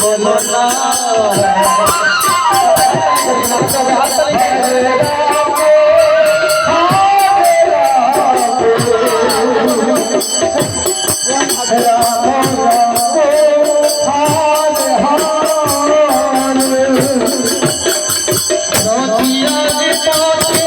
বলো না রথিয়ার পথে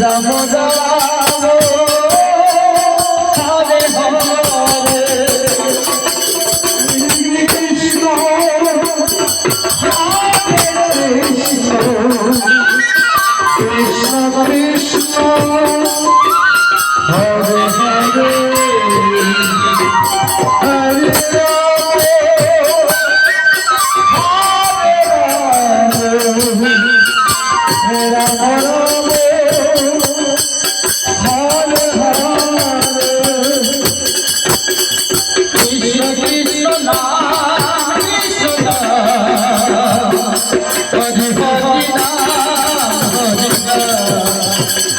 রাম